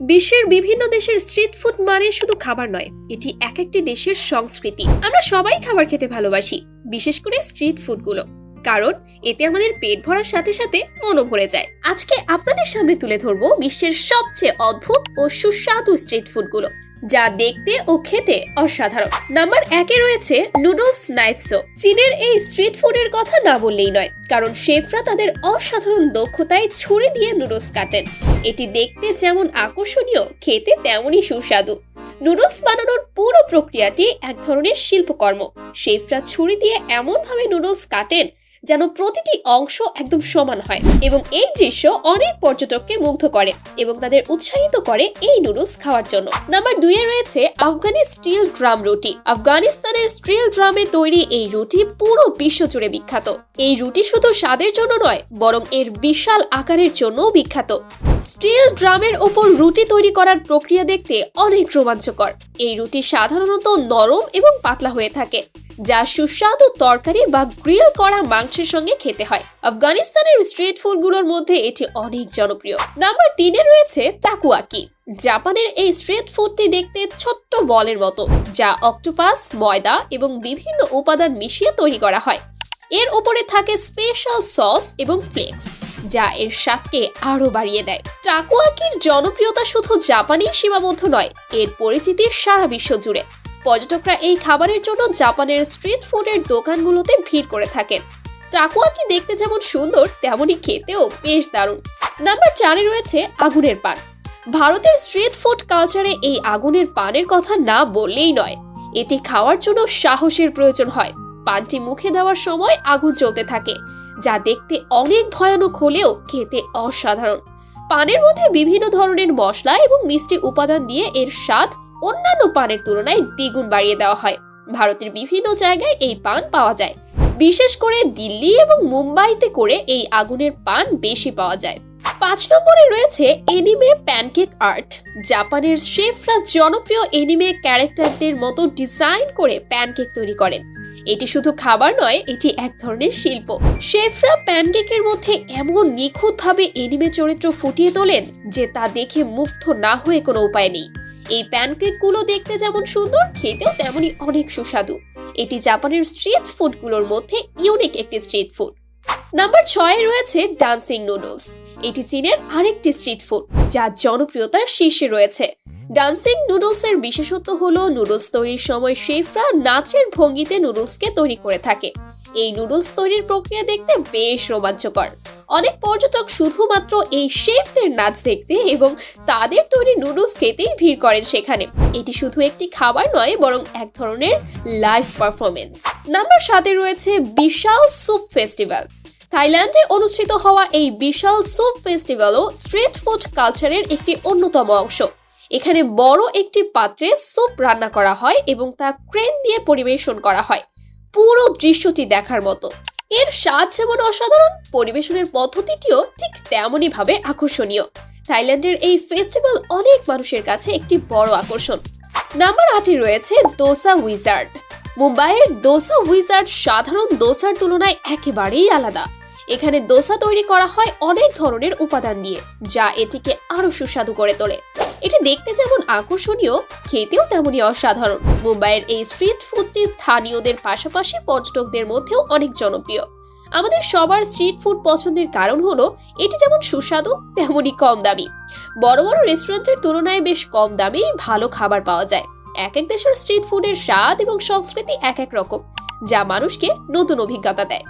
বিশ্বের বিভিন্ন দেশের স্ট্রিট ফুড মানে শুধু খাবার নয়, এটি এক একটি দেশের সংস্কৃতি। আমরা সবাই খাবার খেতে ভালোবাসি, বিশেষ করে স্ট্রিট ফুডগুলো কারণ এতে আমাদের পেট ভরার সাথে সাথে মনও ভরে যায়। আজকে আপনাদের সামনে তুলে ধরবো বিশ্বের সবচেয়ে অদ্ভুত ও সুস্বাদু স্ট্রিট ফুডগুলো, যা দেখতে ও খেতে অসাধারণ। নাম্বার একে রয়েছে নুডলস নাইফসো চীনের এই স্ট্রিট ফুডের কথা না বললেই নয়, কারণ শেফরা তাদের অসাধারণ দক্ষতায় ছুরি দিয়ে নুডলস কাটেন। এটি দেখতে যেমন আকর্ষণীয়, খেতে তেমনই সুস্বাদু। নুডলস বানানোর পুরো প্রক্রিয়াটি এক ধরনের শিল্পকর্ম। শেফরা ছুরি দিয়ে এমনভাবে নুডলস কাটেন যেন প্রতিটি অংশ একদম সমান হয় এবং এই দৃশ্য অনেক পর্যটককে মুগ্ধ করে এবং তাদের উৎসাহিত করে এই নুডলস খাওয়ার জন্য। নাম্বার দুইয়ে রয়েছে আফগানি স্টিল ড্রাম রুটি। আফগানিস্তানের স্টিল ড্রামে তৈরি এই রুটি পুরো বিশ্ব জুড়ে বিখ্যাত। এই রুটি শুধু স্বাদের জন্য নয়, বরং এর বিশাল আকারের জন্যও বিখ্যাত। স্টিল ড্রামের ওপর রুটি তৈরি করার প্রক্রিয়া দেখতে অনেক রোমাঞ্চকর। এই রুটি সাধারণত নরম এবং পাতলা হয়ে থাকে, যা সুস্বাদু তরকারি বা গ্রিল করা মাংসের সঙ্গে খেতে হয়। আফগানিস্তানের স্ট্রিট ফুডগুলোর মধ্যে এটি অনেক জনপ্রিয়। নাম্বার তিনে রয়েছে টাকুয়াকি, জাপানের এই স্ট্রিট ফুডটি দেখতে ছোট্ট বলের মতো, যা অক্টোপাস, ময়দা এবং বিভিন্ন উপাদান মিশিয়ে তৈরি করা হয়। এর উপরে থাকে স্পেশাল সস এবং ফ্লেক্স। যা এর স্বাদকে আরও বাড়িয়ে দেয়। টাকুয়াকির জনপ্রিয়তা শুধু জাপানেই সীমাবদ্ধ নয়, এর পরিচিতি সারা বিশ্ব জুড়ে। পর্যটকরা এই খাবারের জন্য জাপানের স্ট্রিট ফুডের দোকানগুলোতে ভিড় করে থাকেন। টাকুয়াকি দেখতে যেমন সুন্দর তেমনই খেতেও বেশ দারুণ। নাম্বার চারে রয়েছে আগুনের পান। ভারতের স্ট্রিট ফুড কালচারে এই আগুনের পানের কথা না বললেই নয়, এটি খাওয়ার জন্য সাহসের প্রয়োজন হয়। পানটি মুখে দেওয়ার সময় আগুন জ্বলতে থাকে যা দেখতে অনেক ভয়ানক হলেও খেতে অসাধারণ। পানের মধ্যে বিভিন্ন ধরনের মশলা এবং মিষ্টি উপাদান দিয়ে এর স্বাদ অন্যান্য পানের তুলনায় দ্বিগুণ বাড়িয়ে দেওয়া হয়। ভারতের বিভিন্ন জায়গায় এই পান পাওয়া যায়। বিশেষ করে দিল্লি এবং মুম্বাইতে করে এই আগুনের পান বেশি পাওয়া যায়। পাঁচ নম্বরে রয়েছে এনিমে প্যানকেক আর্ট। জাপানের শেফরা জনপ্রিয় এনিমে ক্যারেক্টারদের মতো ডিজাইন করে প্যানকেক তৈরি করেন। এটি শুধু খাবার নয়, এটি এক ধরনের শিল্প। শেফরা প্যানকেকের মধ্যে এমন নিখুঁতভাবে এনিমে চরিত্র ফুটিয়ে তোলেন যে তা দেখে মুগ্ধ না হয়ে কোনো উপায় নেই। এই প্যানকেকগুলো দেখতে যেমন সুন্দর, খেতেও তেমনই অনেক সুস্বাদু। এটি জাপানের স্ট্রিট ফুডগুলোর মধ্যে ইউনিক একটি স্ট্রিট ফুড। নাম্বার ছয়ে রয়েছে ডান্সিং নুডলস। এটি চীনের আরেকটি স্ট্রিট ফুড, যা জনপ্রিয়তার শীর্ষে রয়েছে। ডান্সিং নুডলসের বিশেষত্ব হলো নুডলস তৈরির সময় শেফরা নাচের ভঙ্গিতে নুডলসকে তৈরি করে থাকে। এই নুডলস তৈরির প্রক্রিয়া দেখতে বেশ রোমাঞ্চকর। অনেক পর্যটক শুধুমাত্র এই শেফদের নাচ দেখতে এবং তাদের তৈরি নুডলস খেতেই ভিড় করেন সেখানে। এটি শুধু একটি খাবার নয়, বরং এক ধরনের লাইভ পারফরমেন্স নাম্বার সাথে রয়েছে বিশাল স্যুপ ফেস্টিভ্যাল। থাইল্যান্ডে অনুষ্ঠিত হওয়া এই বিশাল স্যুপ ফেস্টিভ্যালও স্ট্রিট ফুড কালচারের একটি অন্যতম অংশ। এখানে বড় একটি পাত্রে স্যুপ রান্না করা হয় এবং তা ক্রেন দিয়ে পরিবেশন করা হয়। পুরো দৃশ্যটি দেখার মতো। এর স্বাদ যেমন অসাধারণ, পরিবেশনের পদ্ধতিটিও ঠিক তেমনই ভাবে আকর্ষণীয়। থাইল্যান্ডের এই ফেস্টিভ্যাল অনেক মানুষের কাছে একটি বড় আকর্ষণ। নাম্বার আটে রয়েছে দোসা উইজার্ড মুম্বাইয়ের দোসা উইজার্ড সাধারণ দোসার তুলনায় একেবারেই আলাদা। এখানে দোসা তৈরি করা হয় অনেক ধরনের উপাদান দিয়ে, যা এটিকে আরও সুস্বাদু করে তোলে। এটি দেখতে যেমন আকর্ষণীয়, খেতেও তেমনই অসাধারণ। মুম্বাইয়ের এই স্ট্রিট ফুডটি স্থানীয়দের পাশাপাশি পর্যটকদের মধ্যেও অনেক জনপ্রিয়। আমাদের সবার স্ট্রিট ফুড পছন্দের কারণ হলো, এটি যেমন সুস্বাদু, তেমনই কম দামি। বড় বড় রেস্টুরেন্টের তুলনায় বেশ কম দামেই ভালো খাবার পাওয়া যায়। এক এক দেশের স্ট্রিট ফুডের স্বাদ এবং সংস্কৃতি এক এক রকম, যা মানুষকে নতুন অভিজ্ঞতা দেয়।